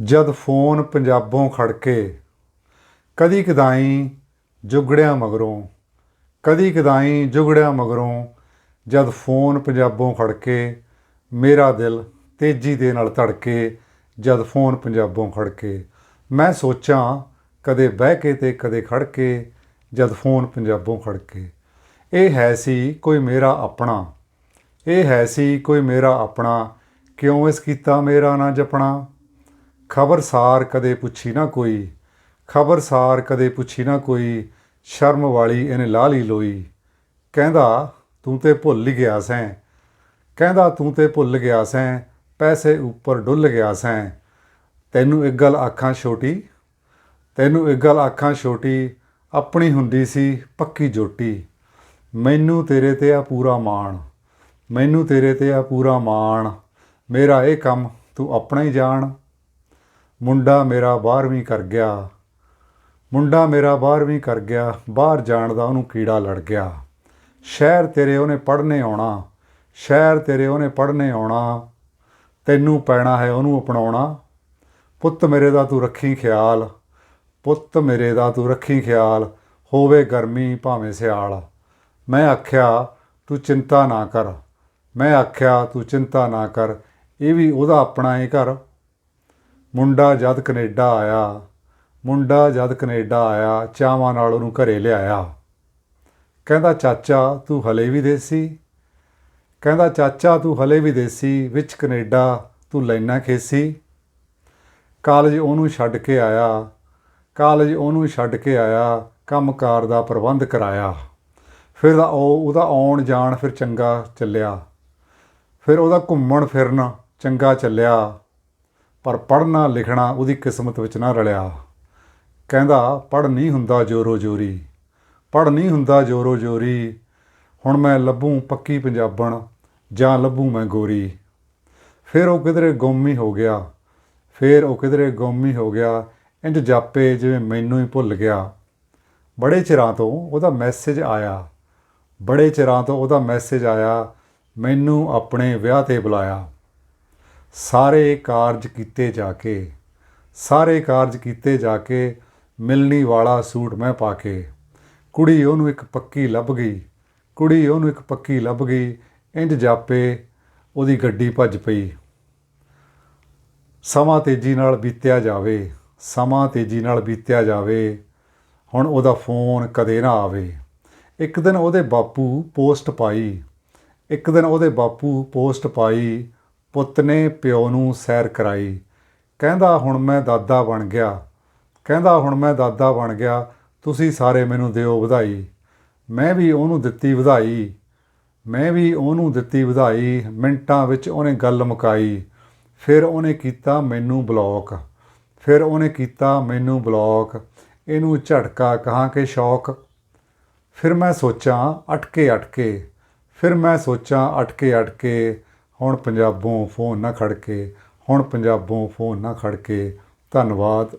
ਜਦ ਫੋਨ ਪੰਜਾਬੋਂ ਖੜਕੇ, ਕਦੀ ਕਦਾਈ ਜੁਗੜਿਆਂ ਮਗਰੋਂ, ਕਦੀ ਕਦਾਈ ਜੁਗੜਿਆਂ ਮਗਰੋਂ, ਜਦ ਫੋਨ ਪੰਜਾਬੋਂ ਖੜਕੇ, ਮੇਰਾ ਦਿਲ ਤੇਜ਼ੀ ਦੇ ਨਾਲ ਧੜਕੇ, ਜਦ ਫੋਨ ਪੰਜਾਬੋਂ ਖੜਕੇ, ਮੈਂ ਸੋਚਾਂ ਕਦੇ ਬਹਿ ਕੇ ਤੇ ਕਦੇ ਖੜ ਕੇ ਜਦ ਫੋਨ ਪੰਜਾਬੋਂ ਖੜਕੇ। ਇਹ ਹੈ ਸੀ ਕੋਈ ਮੇਰਾ ਆਪਣਾ, ਇਹ ਹੈ ਸੀ ਕੋਈ ਮੇਰਾ ਆਪਣਾ, ਕਿਉਂ ਇਸ ਕੀਤਾ ਮੇਰਾ ਨਾ ਜਪਣਾ? ਖਬਰਸਾਰ ਕਦੇ ਪੁੱਛੀ ਨਾ ਕੋਈ, ਖਬਰਸਾਰ ਕਦੇ ਪੁੱਛੀ ਨਾ ਕੋਈ, ਸ਼ਰਮ ਵਾਲੀ ਇਹਨੇ ਲਾਹ ਲਈ ਲੋਈ। ਕਹਿੰਦਾ, ਤੂੰ ਤੇ ਭੁੱਲ ਹੀ ਗਿਆ ਸੈਂ। ਕਹਿੰਦਾ, ਤੂੰ ਤੇ ਭੁੱਲ ਗਿਆ ਸੈਂ, ਪੈਸੇ ਉੱਪਰ ਡੁੱਲ ਗਿਆ ਸੈਂ। ਤੈਨੂੰ ਇੱਕ ਗੱਲ ਆਖਾਂ ਛੋਟੀ, ਤੈਨੂੰ ਇੱਕ ਗੱਲ ਆਖਾਂ ਛੋਟੀ, ਆਪਣੀ ਹੁੰਦੀ ਸੀ ਪੱਕੀ ਜੋਟੀ। ਮੈਨੂੰ ਤੇਰੇ ਤੇ ਆ ਪੂਰਾ ਮਾਣ, ਮੈਨੂੰ ਤੇਰੇ ਤੇ ਆ ਪੂਰਾ ਮਾਣ। ਮੇਰਾ ਇਹ ਕੰਮ ਤੂੰ ਆਪਣਾ ਹੀ ਜਾਣ। ਮੁੰਡਾ ਮੇਰਾ 12ਵੀਂ ਕਰ ਗਿਆ। ਮੁੰਡਾ ਮੇਰਾ 12ਵੀਂ ਕਰ ਗਿਆ। ਬਾਹਰ ਜਾਣ ਦਾ ਉਹਨੂੰ ਕੀੜਾ ਲੜ ਗਿਆ। ਸ਼ਹਿਰ ਤੇਰੇ ਉਹਨੇ ਪੜ੍ਹਨੇ ਆਉਣਾ। ਸ਼ਹਿਰ ਤੇਰੇ ਉਹਨੇ ਪੜ੍ਹਨੇ ਆਉਣਾ। ਤੈਨੂੰ ਪੈਣਾ ਹੈ ਉਹਨੂੰ ਅਪਣਾਉਣਾ। ਪੁੱਤ ਮੇਰੇ ਦਾ ਤੂੰ ਰੱਖੀ ਖਿਆਲ। ਪੁੱਤ ਮੇਰੇ ਦਾ ਤੂੰ ਰੱਖੀ ਖਿਆਲ। ਹੋਵੇ ਗਰਮੀ ਭਾਵੇਂ ਸਿਆਲ। ਮੈਂ ਆਖਿਆ, ਤੂੰ ਚਿੰਤਾ ਨਾ ਕਰ। ਮੈਂ ਆਖਿਆ, ਤੂੰ ਚਿੰਤਾ ਨਾ ਕਰ। ਇਹ ਵੀ ਉਹਦਾ ਆਪਣਾ ਹੀ ਘਰ। ਮੁੰਡਾ ਜਦ ਕੈਨੇਡਾ ਆਇਆ, ਮੁੰਡਾ ਜਦ ਕੈਨੇਡਾ ਆਇਆ, ਚਾਵਾਂ ਨਾਲ ਉਹਨੂੰ ਘਰੇ ਲਿਆਇਆ। ਕਹਿੰਦਾ, ਚਾਚਾ, ਤੂੰ ਹਲੇ ਵੀ ਦੇਸੀ? ਕਹਿੰਦਾ, ਚਾਚਾ, ਤੂੰ ਹਲੇ ਵੀ ਦੇਸੀ? ਵਿੱਚ ਕੈਨੇਡਾ, ਤੂੰ ਲੈਣਾ ਖੇਸੀ? ਕਾਲਜ ਉਹਨੂੰ ਛੱਡ ਕੇ ਆਇਆ। ਕਾਲਜ ਉਹਨੂੰ ਛੱਡ ਕੇ ਆਇਆ, ਕੰਮਕਾਰ ਦਾ ਪ੍ਰਬੰਧ ਕਰਾਇਆ। ਫਿਰ ਉਹ, ਉਹਦਾ ਆਉਣ ਜਾਣ ਫਿਰ ਚੰਗਾ ਚੱਲਿਆ। ਫਿਰ ਉਹਦਾ ਘੁੰਮਣ ਫਿਰਨ ਚੰਗਾ ਚੱਲਿਆ। ਪਰ ਪੜ੍ਹਨਾ ਲਿਖਣਾ ਉਹਦੀ ਕਿਸਮਤ ਵਿੱਚ ਨਾ ਰਲਿਆ। ਕਹਿੰਦਾ, ਪੜ੍ਹ ਨਹੀਂ ਹੁੰਦਾ ਜੋਰੋ ਜੋਰੀ। ਪੜ੍ਹ ਨਹੀਂ ਹੁੰਦਾ ਜੋਰੋ ਜੋਰੀ। ਹੁਣ ਮੈਂ ਲੱਭੂ ਪੱਕੀ ਪੰਜਾਬਣ, ਜਾਂ ਲੱਭੂ ਮੈਂ ਗੋਰੀ। ਫਿਰ ਉਹ ਕਿਧਰੇ ਗੁੰਮ ਹੀ ਹੋ ਗਿਆ। ਫਿਰ ਉਹ ਕਿਧਰੇ ਗੁੰਮ ਹੀ ਹੋ ਗਿਆ। ਇੰਜ ਜਾਪੇ ਜਿਵੇਂ ਮੈਨੂੰ ਹੀ ਭੁੱਲ ਗਿਆ। ਬੜੇ ਚਿਰਾਂ ਤੋਂ ਉਹਦਾ ਮੈਸੇਜ ਆਇਆ। ਬੜੇ ਚਿਰਾਂ ਤੋਂ ਉਹਦਾ ਮੈਸੇਜ ਆਇਆ। ਮੈਨੂੰ ਆਪਣੇ ਵਿਆਹ ਤੇ ਬੁਲਾਇਆ। ਸਾਰੇ ਕਾਰਜ ਕੀਤੇ ਜਾ ਕੇ, ਸਾਰੇ ਕਾਰਜ ਕੀਤੇ ਜਾ ਕੇ ਮਿਲਣੀ ਵਾਲਾ ਸੂਟ ਮੈਂ ਪਾ ਕੇ, ਕੁੜੀ ਉਹਨੂੰ ਇੱਕ ਪੱਕੀ ਲੱਭ ਗਈ, ਕੁੜੀ ਉਹਨੂੰ ਇੱਕ ਪੱਕੀ ਲੱਭ ਗਈ ਇੰਜ ਜਾਪੇ ਉਹਦੀ ਗੱਡੀ ਭੱਜ ਪਈ। ਸਮਾਂ ਤੇਜ਼ੀ ਨਾਲ ਬੀਤਿਆ ਜਾਵੇ, ਸਮਾਂ ਤੇਜ਼ੀ ਨਾਲ ਬੀਤਿਆ ਜਾਵੇ, ਹੁਣ ਉਹਦਾ ਫੋਨ ਕਦੇ ਨਾ ਆਵੇ। ਇੱਕ ਦਿਨ ਉਹਦੇ ਬਾਪੂ ਪੋਸਟ ਪਾਈ, ਇੱਕ ਦਿਨ ਉਹਦੇ ਬਾਪੂ ਪੋਸਟ ਪਾਈ ਪੁੱਤ ਨੇ ਪਿਓ ਨੂੰ ਸੈਰ ਕਰਾਈ। ਕਹਿੰਦਾ, ਹੁਣ ਮੈਂ ਦਾਦਾ ਬਣ ਗਿਆ। ਕਹਿੰਦਾ, ਹੁਣ ਮੈਂ ਦਾਦਾ ਬਣ ਗਿਆ। ਤੁਸੀਂ ਸਾਰੇ ਮੈਨੂੰ ਦਿਓ ਵਧਾਈ। ਮੈਂ ਵੀ ਉਹਨੂੰ ਦਿੱਤੀ ਵਧਾਈ। ਮੈਂ ਵੀ ਉਹਨੂੰ ਦਿੱਤੀ ਵਧਾਈ। ਮਿੰਟਾਂ ਵਿੱਚ ਉਹਨੇ ਗੱਲ ਮੁਕਾਈ। ਫਿਰ ਉਹਨੇ ਕੀਤਾ ਮੈਨੂੰ ਬਲੌਕ। ਫਿਰ ਉਹਨੇ ਕੀਤਾ ਮੈਨੂੰ ਬਲੌਕ। ਇਹਨੂੰ ਝਟਕਾ ਕਹਾਂ ਕਿ ਸ਼ੌਕ? ਫਿਰ ਮੈਂ ਸੋਚਾਂ ਅਟਕੇ ਅਟਕੇ ਫਿਰ ਮੈਂ ਸੋਚਾਂ ਅਟਕੇ ਅਟਕੇ ਹੁਣ ਪੰਜਾਬੋਂ ਫੋਨ ਨਾ ਖੜਕੇ ਹੁਣ ਪੰਜਾਬੋਂ ਫੋਨ ਨਾ ਖੜਕੇ ਧੰਨਵਾਦ।